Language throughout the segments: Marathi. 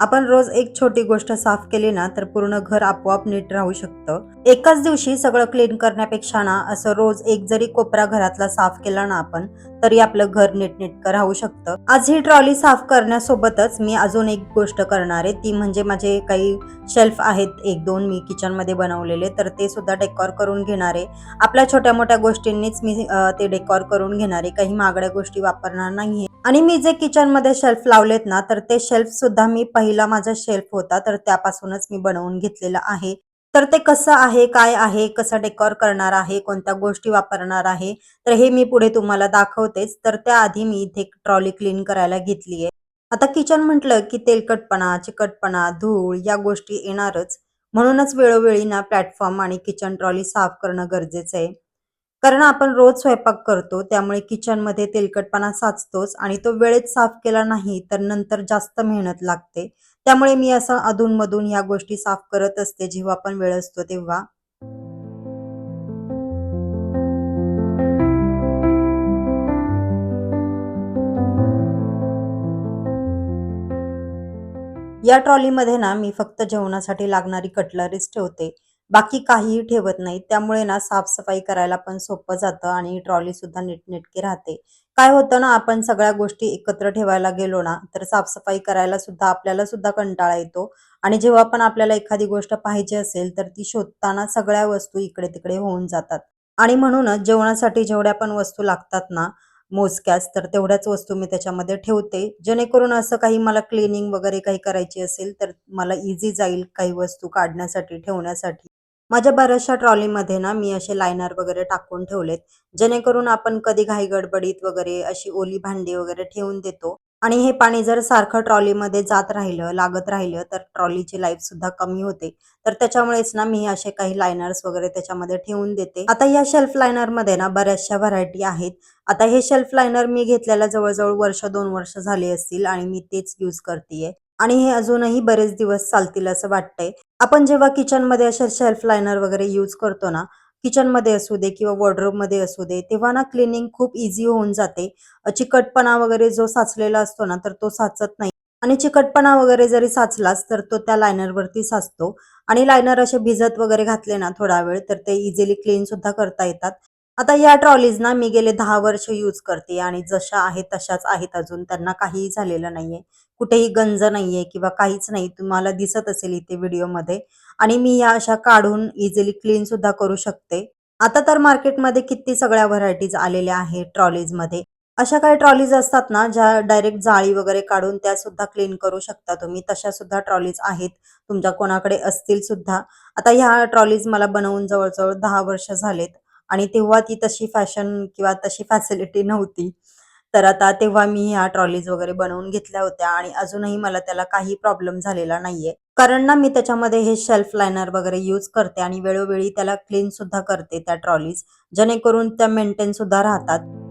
आपण रोज एक छोटी गोष्ट साफ केली ना तर पूर्ण घर आपोआप नीट राहू शकतं. एकाच दिवशी सगळं क्लीन करण्यापेक्षा ना असं रोज एक जरी कोपरा घरातला साफ केला ना आपण तरी आपलं घर नीटनेटकं राहू शकतं. आज ही ट्रॉली साफ करण्यासोबतच मी अजून एक गोष्ट करणार आहे. ती म्हणजे माझे काही शेल्फ आहेत एक दोन मी किचनमध्ये बनवलेले तर ते सुद्धा डेकॉर करून घेणारे. आपल्या छोट्या मोठ्या गोष्टींनीच मी ते डेकॉर करून घेणारे. काही महागड्या गोष्टी वापरणार नाहीये. आणि मी जे किचनमध्ये शेल्फ लावलेत ना तर ते शेल्फ सुद्धा मी पहिला माझा शेल्फ होता तर त्यापासूनच मी बनवून घेतलेला आहे. तर ते कसं आहे काय आहे कसं डेकॉर करणार आहे कोणत्या गोष्टी वापरणार आहे तर हे मी पुढे तुम्हाला दाखवतेच. तर त्याआधी मी इथे ट्रॉली क्लीन करायला घेतलीये. आता किचन म्हटलं की तेलकटपणा चिकटपणा धूळ या गोष्टी येणारच. म्हणूनच वेळोवेळी ना प्लॅटफॉर्म आणि किचन ट्रॉली साफ करणं गरजेचं आहे. कारण आपण रोज स्वयंपाक करतो त्यामुळे किचनमध्ये तेलकटपणा साचतोच आणि तो वेळेत साफ केला नाही तर नंतर जास्त मेहनत लागते. त्यामुळे मी असं अधूनमधून ह्या गोष्टी साफ करत असते जेव्हा पण वेळ असतो तेव्हा. या ट्रॉलीमध्ये ना मी फक्त जेवणासाठी लागणारी कटलरीज ठेवते. बाकी काहीही ठेवत नाही. त्यामुळे ना साफसफाई करायला पण सोपं जातं आणि ट्रॉली सुद्धा नीटनेटकी राहते. काय होतं ना आपण सगळ्या गोष्टी एकत्र ठेवायला गेलो ना तर साफसफाई करायला सुद्धा आपल्याला सुद्धा कंटाळा येतो. आणि जेव्हा पण आपल्याला एखादी गोष्ट पाहिजे असेल तर ती शोधताना सगळ्या वस्तू इकडे तिकडे होऊन जातात. आणि म्हणूनच जेवणासाठी जेवढ्या पण वस्तू लागतात ना मोजक्याच तर तेवढ्याच वस्तू मी त्याच्यामध्ये ठेवते. जेणेकरून असं काही मला क्लिनिंग वगैरे काही करायची असेल तर मला इझी जाईल काही वस्तू काढण्यासाठी ठेवण्यासाठी. माझ्या बऱ्याचशा ट्रॉलीमध्ये ना मी असे लायनर वगैरे टाकून ठेवलेत. जेणेकरून आपण कधी घाई गडबडीत वगैरे अशी ओली भांडी वगैरे ठेवून देतो. आणि हे पाणी जर सारखं ट्रॉलीमध्ये जात राहिलं लागत राहिलं तर ट्रॉलीची लाईफ सुद्धा कमी होते. तर त्याच्यामुळेच ना मी असे काही लायनर्स वगैरे त्याच्यामध्ये ठेवून देते. आता या शेल्फ लायनरमध्ये ना बऱ्याचशा व्हरायटी आहेत. आता हे शेल्फ लायनर मी घेतलेल्या जवळजवळ वर्ष दोन वर्ष झाली असतील आणि मी तेच यूज करतेय. आणि हे अजूनही बरेच दिवस चालतील असं वाटतंय. आपण जेव्हा किचनमध्ये अशा शेल्फ लायनर वगैरे यूज करतो ना किचनमध्ये असू दे किंवा वॉर्डरोबमध्ये असू दे तेव्हा ना क्लिनिंग खूप इझी होऊन जाते. चिकटपणा वगैरे जो साचलेला असतो ना तर तो साचत नाही. आणि चिकटपणा वगैरे जरी साचलाच तर तो त्या लायनर वरती साचतो. आणि लायनर असे भिजत वगैरे घातले ना थोडा वेळ तर ते इझिली क्लीन सुद्धा करता येतात. आता या ट्रॉलीज ना मी गेले दहा वर्ष यूज करते आणि जशा आहेत तशाच आहेत अजून. त्यांना काहीही झालेलं नाहीये. कुठेही गंज नाहीये किंवा काहीच नाही. तुम्हाला दिसत असेल इथे व्हिडिओमध्ये आणि मी या अशा काढून इझिली क्लीन सुद्धा करू शकते. आता तर मार्केटमध्ये किती सगळ्या व्हरायटीज आलेल्या आहेत ट्रॉलीजमध्ये अशा काही ट्रॉलीज असतात ना ज्या डायरेक्ट जाळी वगैरे काढून त्या सुद्धा क्लीन करू शकता तुम्ही. तशा सुद्धा ट्रॉलीज आहेत. तुमच्या कोणाकडे असतील सुद्धा. आता ह्या ट्रॉलीज मला बनवून जवळजवळ दहा वर्ष झालेत. आणि तेव्हा ती तशी फॅशन किंवा तशी फॅसिलिटी नव्हती. तर आता तेव्हा मी ह्या ट्रॉलीज वगैरे बनवून घेतल्या होत्या आणि अजूनही मला त्याला काही प्रॉब्लेम झालेला नाहीये. कारण ना मी त्याच्यामध्ये हे शेल्फ लायनर वगैरे यूज करते आणि वेळोवेळी त्याला क्लीन सुद्धा करते त्या ट्रॉलीज जेणेकरून त्या मेंटेन सुद्धा राहतात.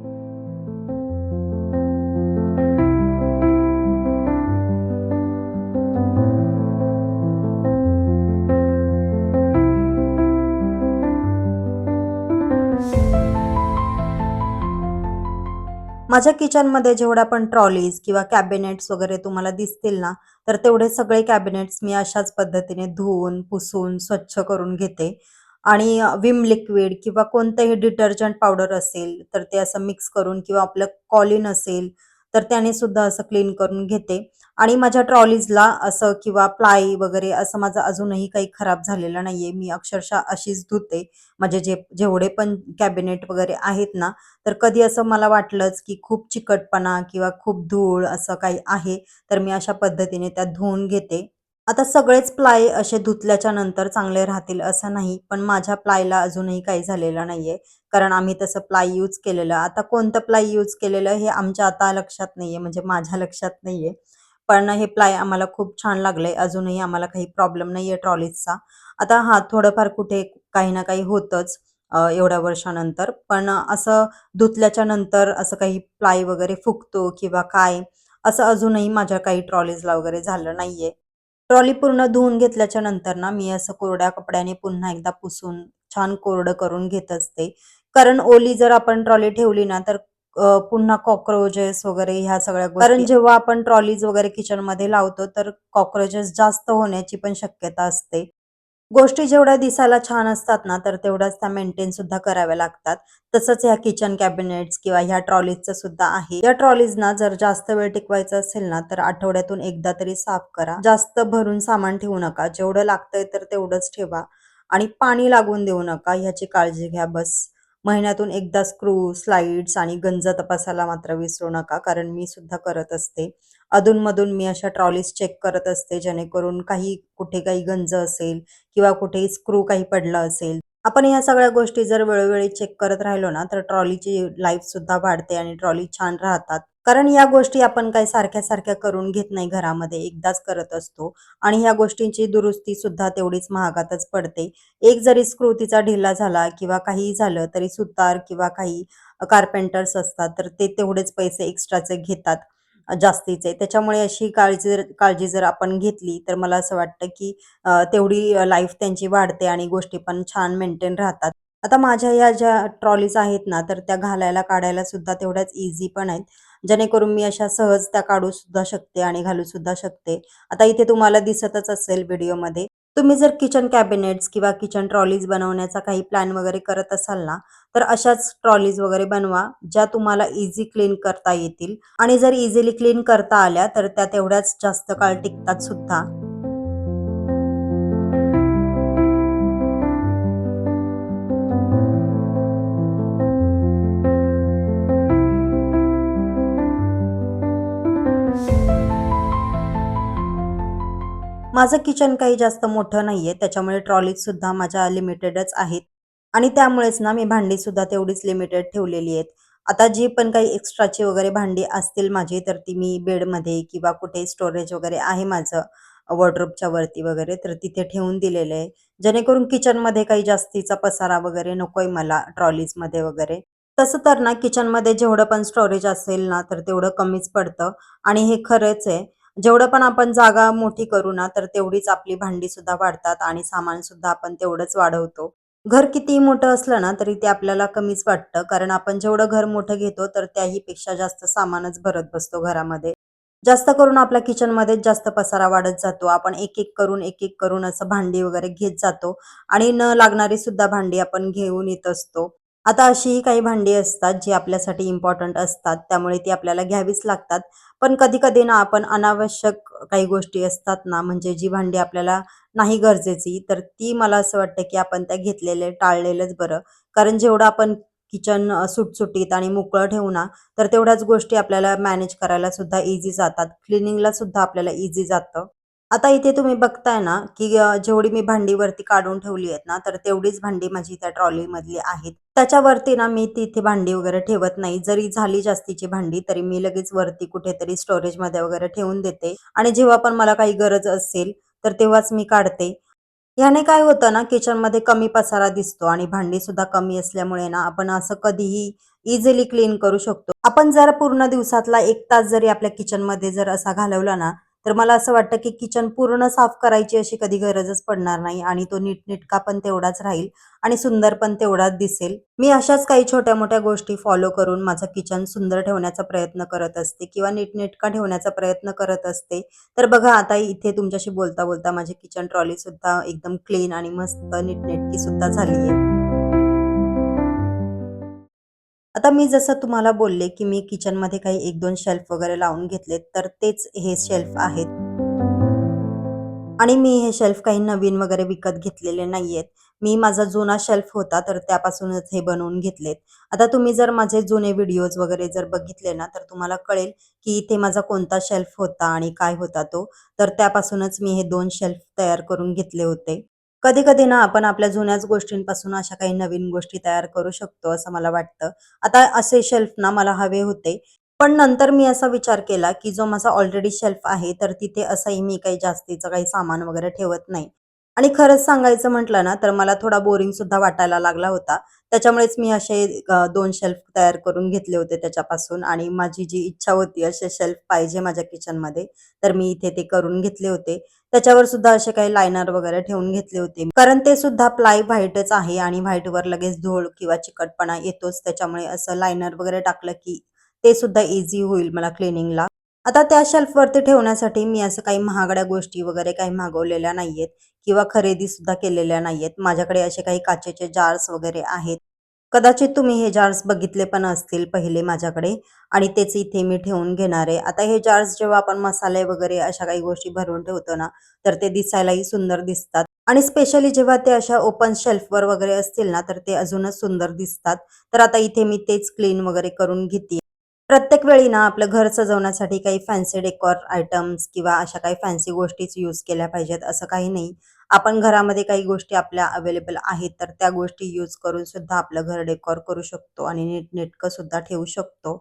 माझ्या किचनमध्ये जेवढ्या पण ट्रॉलीज किंवा कॅबिनेट्स वगैरे तुम्हाला दिसतील ना तर तेवढे सगळे कॅबिनेट्स मी अशाच पद्धतीने धुवून पुसून स्वच्छ करून घेते. आणि विम लिक्विड किंवा कोणतंही डिटर्जंट पावडर असेल तर ते असं मिक्स करून किंवा आपलं कॉलिन असेल तर त्याने सुद्धा असं क्लीन करून घेते. आणि माझ्या ट्रॉलीजला असं किंवा प्लाई वगैरे असं माझं अजूनही काही खराब झालेलं नाहीये. मी अक्षरशः अशीच धुते. म्हणजे जे जेवढे पण कॅबिनेट वगैरे आहेत ना तर कधी असं मला वाटलंच की खूप चिकटपणा किंवा खूप धूळ असं काही आहे तर मी अशा पद्धतीने त्या धुवून घेते. आता सगळेच प्लाय असे धुतल्याच्या नंतर चांगले राहतील असं नाही पण माझ्या प्लायला अजूनही काही झालेलं नाहीये. कारण आम्ही तसं प्लाय यूज केलेलं. आता कोणतं प्लाय यूज केलेलं हे आमच्या आता लक्षात नाहीये म्हणजे माझ्या लक्षात नाहीये. पण हे प्लाय आम्हाला खूप छान लागलंय. अजूनही आम्हाला काही प्रॉब्लेम नाहीये ट्रॉलीजचा आता हा थोडंफार कुठे काही ना काही होतच एवढ्या वर्षानंतर. पण असं धुतल्याच्या नंतर असं काही प्लाय वगैरे फुगतो किंवा काय असं अजूनही माझ्या काही ट्रॉलीजला वगैरे झालं नाहीये. ट्रॉली पूर्ण धुवून घेतल्याच्या नंतर ना मी असं कोरड्या कपड्याने पुन्हा एकदा पुसून छान कोरडं करून घेत असते. कारण ओली जर आपण ट्रॉली ठेवली ना तर पुन्हा कॉक्रोचेस वगैरे ह्या सगळ्या कारण जेव्हा आपण ट्रॉलीज वगैरे किचनमध्ये लावतो तर कॉक्रोचेस जास्त होण्याची पण शक्यता असते. गोष्टी जेवढ्या दिसायला छान असतात ना, तर तेवढ्याच त्या मेंटेन सुद्धा कराव्या लागतात. तसंच ह्या किचन कॅबिनेट्स किंवा ह्या ट्रॉलीजचं सुद्धा आहे. या ट्रॉलीजना जर जास्त वेळ टिकवायचं असेल ना, तर आठवड्यातून एकदा तरी साफ करा. जास्त भरून सामान ठेवू नका. जेवढं लागतंय तर तेवढंच ठेवा आणि पाणी लागून देऊ नका ह्याची काळजी घ्या बस. महिन्यातून एकदा स्क्रू, स्लाइड्स आणि गंज तपासायला मात्र विसरू नका, कारण मी सुद्धा करत असते. अधूनमधून मी अशा ट्रॉलीज चेक करत असते, जेणेकरून काही कुठे काही गंज असेल किंवा कुठे स्क्रू काही पडला असेल. आपण ह्या सगळ्या गोष्टी जर वेळोवेळी चेक करत राहिलो ना, तर ट्रॉलीची लाईफ सुद्धा वाढते आणि ट्रॉली छान राहतात. कारण या गोष्टी आपण काही सारख्या-सारख्या करून घेत नाही घरामध्ये, एकदाच करत असतो आणि ह्या गोष्टींची दुरुस्ती सुद्धा तेवढीच महागातच पडते. एक जरी स्क्रू तिचा ढिला झाला किंवा काहीही झालं, तरी सुतार किंवा काही कार्पेंटर्स असतात, तर ते तेवढेच पैसे एक्स्ट्राचे घेतात जास्तीचे. त्याच्यामुळे अशी काळजी जर काळजी जर आपण घेतली, तर मला असं वाटतं की तेवढी लाईफ त्यांची वाढते आणि गोष्टी पण छान मेंटेन राहतात. आता माझ्या ह्या ज्या ट्रॉलीज आहेत ना, तर त्या घालायला, काढायला सुद्धा तेवढ्याच इझी पण आहेत. जेणेकरून मी अशा सहज त्या काढू सुद्धा शकते आणि घालू सुद्धा शकते. आता इथे तुम्हाला दिसतच असेल व्हिडिओमध्ये. तुम्ही जर किचन कॅबिनेट्स किंवा किचन ट्रॉलीज बनवण्याचा काही प्लॅन वगैरे करत असाल ना, तर अशाच ट्रॉलीज वगैरे बनवा, ज्या तुम्हाला इझी क्लीन करता येतील आणि जर इझिली क्लीन करता आल्या, तर त्या तेवढ्याच जास्त काळ टिकतात सुद्धा. माझं किचन काही जास्त मोठं नाहीये, त्याच्यामुळे ट्रॉलीज सुद्धा माझ्या लिमिटेडच आहेत आणि त्यामुळेच ना मी भांडी सुद्धा तेवढीच लिमिटेड ठेवलेली आहेत. आता जी पण काही एक्स्ट्राची वगैरे भांडी असतील माझी, तर ती मी बेडमध्ये किंवा कुठे स्टोरेज वगैरे आहे माझं वॉर्डरोबच्या वरती वगैरे, तर तिथे ठेवून दिलेलं आहे. जेणेकरून किचनमध्ये काही जास्तीचा पसारा वगैरे नकोय मला ट्रॉलीजमध्ये वगैरे. तसं तर ना किचनमध्ये जेवढं पण स्टोरेज असेल ना, तर तेवढं कमीच पडतं आणि हे खरंच आहे. जेवढं पण आपण जागा मोठी करू ना, तर तेवढीच आपली भांडी सुद्धा वाढतात आणि सामान सुद्धा आपण तेवढंच वाढवतो. घर कितीही मोठं असलं ना, तरी ते आपल्याला कमीच वाटतं. कारण आपण जेवढं घर मोठं घेतो, तर त्याही पेक्षा जास्त सामानच भरत बसतो घरामध्ये. जास्त करून आपल्या किचनमध्येच जास्त पसारा वाढत जातो. आपण एक-एक करून, एक-एक करून असं भांडी वगैरे घेत जातो आणि न लागणारी सुद्धा भांडी आपण घेऊन येत असतो. आता अशीही काही भांडी असतात, जी आपल्यासाठी इम्पॉर्टंट असतात, त्यामुळे ती आपल्याला घ्यावीच लागतात. पण कधी-कधी ना आपण अनावश्यक काही गोष्टी असतात ना, म्हणजे जी भांडी आपल्याला नाही गरजेची, तर ती मला असं वाटतं की आपण त्या घेतलेले टाळलेलंच बरं. कारण जेवढं आपण किचन सुटसुटीत आणि मोकळं ठेवू ना, तर तेवढ्याच गोष्टी आपल्याला मॅनेज करायला सुद्धा इझी जातात. क्लिनिंगला सुद्धा आपल्याला इझी जातं. आता इथे तुम्ही बघताय ना, की जेवढी मी भांडी वरती काढून ठेवली आहेत ना, तर तेवढीच भांडी माझी त्या ट्रॉलीमधली आहेत. त्याच्यावरती ना मी तिथे भांडी वगैरे ठेवत नाही. जरी झाली जास्तीची भांडी, तरी मी लगेच वरती कुठेतरी स्टोरेजमध्ये वगैरे ठेवून देते आणि जेव्हा पण मला काही गरज असेल, तर तेव्हाच मी काढते. ह्याने काय होतं ना, किचनमध्ये कमी पसारा दिसतो आणि भांडी सुद्धा कमी असल्यामुळे ना, आपण असं कधीही इझिली क्लीन करू शकतो. आपण जर पूर्ण दिवसातला एक तास जरी आपल्या किचनमध्ये जर असा घालवला ना, तर मला असं वाटतं, की किचन पूर्ण साफ करायची अशी कधी गरजच पडणार नाही आणि तो नीटनेटका पण तेवढाच राहील आणि सुंदर पण तेवढाच दिसेल. मी अशाच काही छोट्या-मोठ्या गोष्टी फॉलो करून माझं किचन सुंदर ठेवण्याचा प्रयत्न करत असते किंवा नीटनेटका ठेवण्याचा प्रयत्न करत असते. तर बघा आता इथे तुमच्याशी बोलता-बोलता माझी किचन ट्रॉली सुद्धा एकदम क्लीन आणि मस्त नीटनेटकी सुद्धा झाली आहे. आता मी जसं तुम्हाला बोलले, की मी किचनमध्ये काही 1-2 शेल्फ वगैरे लावून घेतलेत, तर तेच हे शेल्फ आहेत. आणि मी हे शेल्फ काही नवीन वगैरे विकत घेतलेले नाहीयेत. मी माझा जुना शेल्फ होता, तर त्यापासूनच हे बनवून घेतलेत. आता तुम्ही जर माझे जुने व्हिडिओज वगैरे जर बघितले ना, तर तुम्हाला कळेल, की इथे माझा कोणता शेल्फ होता आणि काय होता तो. तर त्यापासूनच मी हे दोन शेल्फ तयार करून घेतले होते. कधी-कधी ना आपण आपल्या जुन्याच गोष्टींपासून अशा काही नवीन गोष्टी तयार करू शकतो, असं मला वाटतं. आता असे शेल्फ ना मला हवे होते. पण नंतर मी असा विचार केला, की जो माझा ऑलरेडी शेल्फ आहे, तर तिथे असंही मी काही जास्तीचं काही सामान वगैरे ठेवत नाही. आणि खरंच सांगायचं म्हटलं ना, तर मला थोडा बोरिंग सुद्धा वाटायला लागला होता. त्याच्यामुळेच मी असे दोन शेल्फ तयार करून घेतले होते त्याच्यापासून आणि माझी जी इच्छा होती असे शेल्फ पाहिजे माझ्या किचनमध्ये, तर मी इथे ते करून घेतले होते. त्याच्यावर सुद्धा असे काही लायनर वगैरे ठेवून घेतले होते. कारण ते सुद्धा प्लाय व्हाईटच आहे आणि व्हाईटवर लगेच धूळ किंवा चिकटपणा येतोच. त्याच्यामुळे असं लायनर वगैरे टाकलं की ते सुद्धा इझी होईल मला क्लिनिंगला. आता त्या शेल्फवरती ठेवण्यासाठी मी असं काही महागड्या गोष्टी वगैरे काही मागवलेल्या नाहीयेत किंवा खरेदी सुद्धा केलेल्या नाहीयेत. माझ्याकडे असे काही काचेचे जार्स वगैरे आहेत. कदाचित तुम्ही हे जार्स बघितले पण असतील पहिले माझ्याकडे आणि तेच इथे मी ठेवून घेणार आहे. आता हे जार्स जेव्हा आपण मसाले वगैरे अशा काही गोष्टी भरून ठेवतो ना, तर ते दिसायलाही सुंदर दिसतात आणि स्पेशली जेव्हा ते अशा ओपन शेल्फवर वगैरे असतील ना, तर ते अजूनच सुंदर दिसतात. तर आता इथे मी तेच क्लीन वगैरे करून घेते. प्रत्येक वेळी ना आपलं घर सजवण्यासाठी काही फॅन्सी डेकोर आयटम्स किंवा अशा काही फॅन्सी गोष्टीच यूज केल्या पाहिजेत असं काही नाही. आपण घरामध्ये काही गोष्टी आपल्या अवेलेबल आहेत, तर त्या गोष्टी यूज करून सुद्धा आपलं घर डेकोर करू शकतो आणि नीटनेटकं सुद्धा ठेवू शकतो.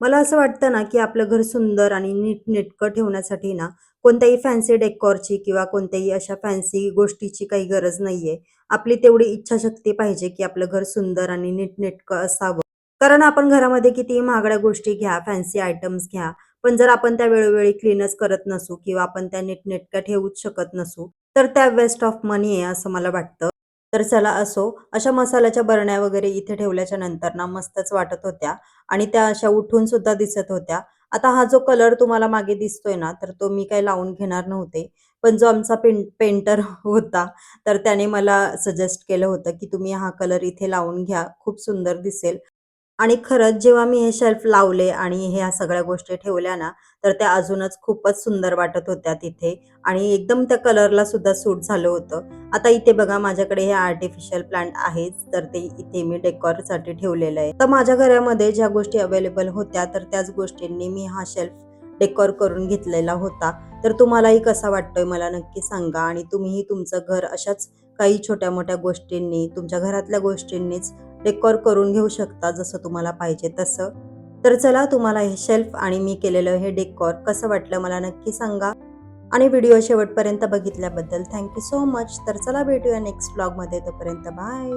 मला असं वाटतं ना, की आपलं घर सुंदर आणि नीटनेटकं ठेवण्यासाठी ना, कोणत्याही फॅन्सी डेकोरची किंवा कोणत्याही अशा फॅन्सी गोष्टीची काही गरज नाहीये. आपली तेवढी इच्छाशक्ती पाहिजे, की आपलं घर सुंदर आणि नीटनेटकं असावं. कारण आपण घरामध्ये कितीही महागड्या गोष्टी घ्या, फॅन्सी आयटम्स घ्या, पण जर आपण त्या वेळोवेळी क्लीनच करत नसू किंवा आपण त्या नीटनेटक्या ठेवूच शकत नसू, तर त्या वेस्ट ऑफ मनी आहे असं मला वाटतं. तर चला असो, अशा मसाल्याच्या बरण्या वगैरे इथे ठेवल्याच्या नंतर ना मस्तच वाटत होत्या आणि त्या अशा उठून सुद्धा दिसत होत्या. आता हा जो कलर तुम्हाला मागे दिसतोय ना, तर तो मी काही लावून घेणार नव्हते. पण जो आमचा पें पेंटर होता, तर त्याने मला सजेस्ट केलं होतं, की तुम्ही हा कलर इथे लावून घ्या, खूप सुंदर दिसेल. आणि खरंच जेव्हा मी हे शेल्फ लावले आणि ह्या सगळ्या गोष्टी ठेवल्या ना, तर त्या अजूनच खूपच सुंदर वाटत होत्या तिथे आणि एकदम त्या कलरला सुद्धा सूट झालं होतं. आता इथे बघा माझ्याकडे हे आर्टिफिशियल प्लांट आहेच, तर ते इथे मी डेकॉरसाठी ठेवलेलं आहे. तर माझ्या घरामध्ये ज्या गोष्टी अवेलेबल होत्या, तर त्याच गोष्टींनी मी हा शेल्फ डेकोर करून घेतलेला होता. तर तुम्हालाही कसा वाटतोय मला नक्की सांगा आणि तुम्हीही तुमचं घर अशाच काही छोट्या-मोठ्या गोष्टींनी, तुमच्या घरातल्या गोष्टींनीच डेकोर करून घेऊ शकता जसं तुम्हाला पाहिजे तसं. तर चला तुम्हाला हे शेल्फ आणि मी केलेलं हे डेकोर कसं वाटलं मला नक्की सांगा आणि व्हिडिओ शेवटपर्यंत बघितल्याबद्दल थँक्यू सो मच. तर चला भेटूया नेक्स्ट ब्लॉगमध्ये तोपर्यंत बाय.